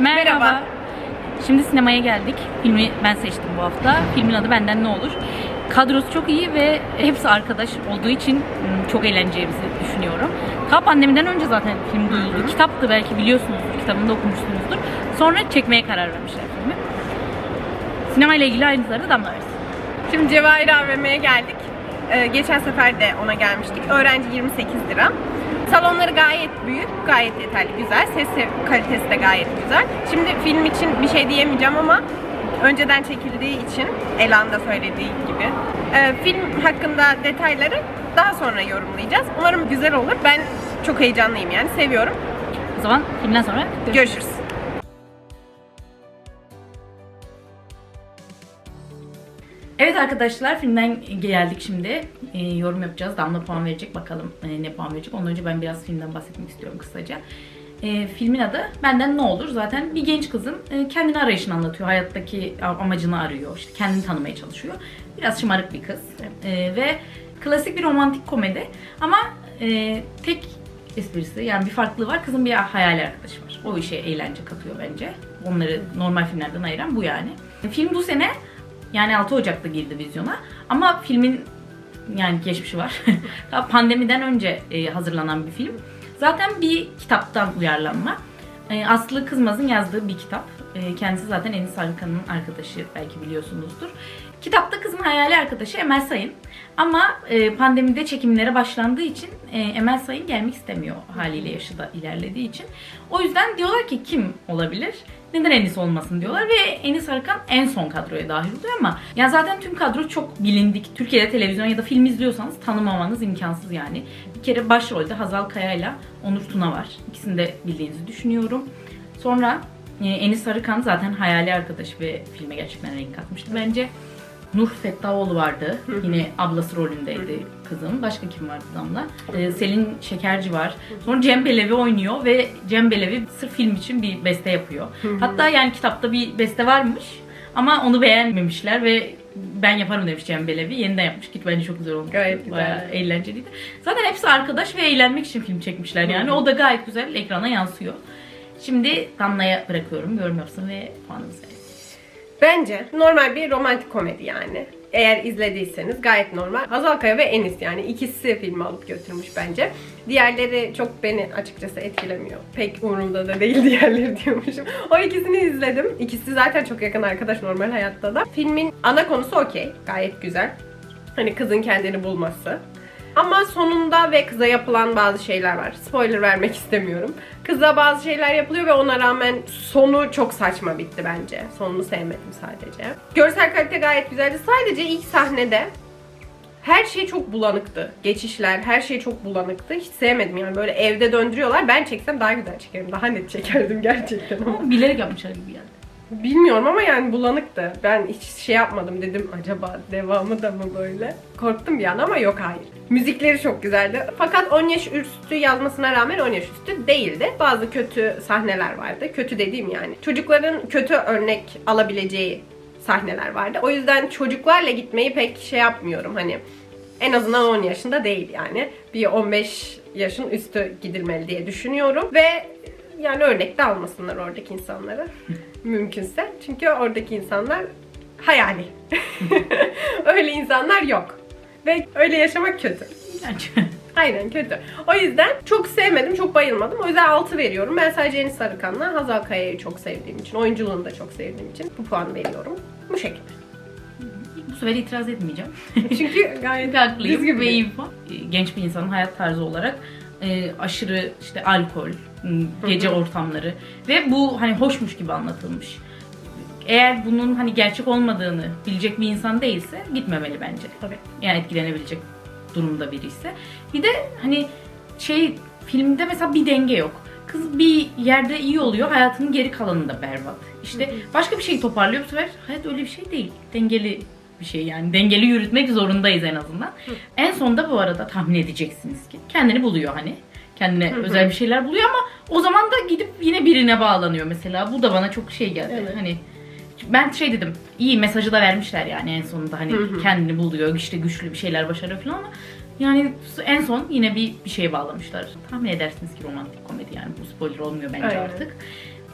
Merhaba. Şimdi sinemaya geldik. Filmi ben seçtim bu hafta. Filmin adı Benden Ne Olur. Kadrosu çok iyi ve hepsi arkadaş olduğu için ım, çok eğleneceğimizi düşünüyorum. Ta pandemiden önce zaten film duyuldu. Kitaptı belki biliyorsunuzdur, kitabını da okumuşsunuzdur. Sonra çekmeye karar vermişler filmi. Sinema ile ilgili ayrıntıları da Damla versin. Şimdi Cevahir AVM'ye geldik. Ee, geçen sefer de ona gelmiştik. Öğrenci 28 lira. Salonları gayet büyük, gayet yeterli, güzel. Ses kalitesi de gayet güzel. Şimdi film için bir şey diyemeyeceğim ama önceden çekildiği için Elan da söylediği gibi. Ee, film hakkında detayları daha sonra yorumlayacağız. Umarım güzel olur. Ben çok heyecanlıyım yani, seviyorum. O zaman filmden sonra görüşürüz. Görüşürüz. Evet arkadaşlar filmden geldik şimdi. Ee, yorum yapacağız. Damla puan verecek. Bakalım e, ne puan verecek. Ondan önce ben biraz filmden bahsetmek istiyorum kısaca. Ee, filmin adı Benden Ne Olur? Zaten bir genç kızın e, kendini arayışını anlatıyor. Hayattaki amacını arıyor. İşte kendini tanımaya çalışıyor. Biraz şımarık bir kız. Ee, ve klasik bir romantik komedi. Ama e, tek esprisi yani bir farklılığı var. Kızın bir hayali arkadaşı var. O işe eğlence katıyor bence. Onları normal filmlerden ayıran bu yani. Film bu sene yani 6 Ocak'ta girdi vizyona. Ama filmin yani geçmişi var. Daha pandemiden önce e, hazırlanan bir film. Zaten bir kitaptan uyarlanma. E, Aslı Kızmaz'ın yazdığı bir kitap. E, kendisi zaten Enis Arkan'ın arkadaşı belki biliyorsunuzdur. Kitapta kızın hayali arkadaşı Emel Sayın. Ama e, pandemide çekimlere başlandığı için e, Emel Sayın gelmek istemiyor haliyle yaşı da ilerlediği için. O yüzden diyorlar ki kim olabilir? Neden Enis olmasın diyorlar ve Enis Arkan en son kadroya dahil oluyor ama ya zaten tüm kadro çok bilindik. Türkiye'de televizyon ya da film izliyorsanız tanımamanız imkansız yani. Bir kere başrolde Hazal Kaya ile Onur Tuna var. İkisini de bildiğinizi düşünüyorum. Sonra e, Enis Arıkan zaten hayali arkadaşı ve filme gerçekten renk katmıştı bence. Nur Fettahoğlu vardı. Yine ablası rolündeydi kızım. Başka kim vardı Damla? Ee, Selin Şekerci var. Sonra Cem Belevi oynuyor ve Cem Belevi sırf film için bir beste yapıyor. Hatta yani kitapta bir beste varmış ama onu beğenmemişler ve ben yaparım demiş Cem Belevi. Yeniden yapmış. Git bence çok güzel olmuş. Gayet güzel. Bayağı eğlenceliydi. Zaten hepsi arkadaş ve eğlenmek için film çekmişler yani. O da gayet güzel ekrana yansıyor. Şimdi Damla'ya bırakıyorum. Yorum yapsın ve puanımızı verin. Bence normal bir romantik komedi yani. Eğer izlediyseniz gayet normal. Hazal Kaya ve Enis yani ikisi filmi alıp götürmüş bence. Diğerleri çok beni açıkçası etkilemiyor. Pek umurumda da değil diğerleri diyormuşum. O ikisini izledim. İkisi zaten çok yakın arkadaş normal hayatta da. Filmin ana konusu okey. Gayet güzel. Hani kızın kendini bulması. Ama sonunda ve kıza yapılan bazı şeyler var. Spoiler vermek istemiyorum. Kıza bazı şeyler yapılıyor ve ona rağmen sonu çok saçma bitti bence. Sonunu sevmedim sadece. Görsel kalite gayet güzeldi. Sadece ilk sahnede her şey çok bulanıktı. Geçişler, her şey çok bulanıktı. Hiç sevmedim yani böyle evde döndürüyorlar. Ben çeksem daha güzel çekerim. Daha net çekerdim gerçekten ama. Bilerek yapmışlar gibi geldi. Bilmiyorum ama yani bulanıktı. Ben hiç şey yapmadım dedim acaba devamı da mı böyle? Korktum bir an ama yok hayır. Müzikleri çok güzeldi. Fakat 10 yaş üstü yazmasına rağmen 10 yaş üstü değildi. Bazı kötü sahneler vardı. Kötü dediğim yani. Çocukların kötü örnek alabileceği sahneler vardı. O yüzden çocuklarla gitmeyi pek şey yapmıyorum hani. En azından 10 yaşında değil yani. Bir 15 yaşın üstü gidilmeli diye düşünüyorum. Ve yani örnek de almasınlar oradaki insanları. Mümkünse. Çünkü oradaki insanlar hayali. öyle insanlar yok. Ve öyle yaşamak kötü. Aynen kötü. O yüzden çok sevmedim, çok bayılmadım. O yüzden 6 veriyorum. Ben sadece Enis Sarıkan'la Hazal Kaya'yı çok sevdiğim için, oyunculuğunu da çok sevdiğim için bu puan veriyorum. Bu şekilde. Bu sefer itiraz etmeyeceğim. Çünkü gayet Haklıyım düzgün ve iyi Genç bir insanın hayat tarzı olarak e, aşırı işte alkol, gece ortamları ve bu hani hoşmuş gibi anlatılmış. Eğer bunun hani gerçek olmadığını bilecek bir insan değilse gitmemeli bence. Tabii. Yani etkilenebilecek durumda biri ise. Bir de hani şey filmde mesela bir denge yok. Kız bir yerde iyi oluyor, hayatının geri kalanında berbat. İşte başka bir şey toparlıyor bu sefer. Hayat öyle bir şey değil. Dengeli bir şey yani. Dengeli yürütmek zorundayız en azından. En sonda bu arada tahmin edeceksiniz ki kendini buluyor hani. Kendine özel bir şeyler buluyor ama o zaman da gidip yine birine bağlanıyor mesela. Bu da bana çok şey geldi. Evet. Hani ben şey dedim, iyi mesajı da vermişler yani en sonunda hani kendini buluyor, işte güçlü bir şeyler başarıyor falan ama yani en son yine bir bir şeye bağlamışlar. Tahmin edersiniz ki romantik komedi yani bu spoiler olmuyor bence Aynen. artık.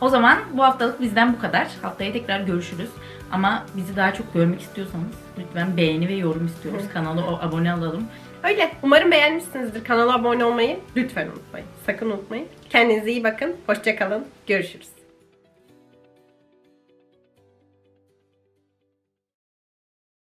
O zaman bu haftalık bizden bu kadar. Haftaya tekrar görüşürüz. Ama bizi daha çok görmek istiyorsanız lütfen beğeni ve yorum istiyoruz. Kanala o- abone olalım. Öyle. Umarım beğenmişsinizdir. Kanala abone olmayı lütfen unutmayın. Sakın unutmayın. Kendinize iyi bakın. Hoşçakalın. Görüşürüz.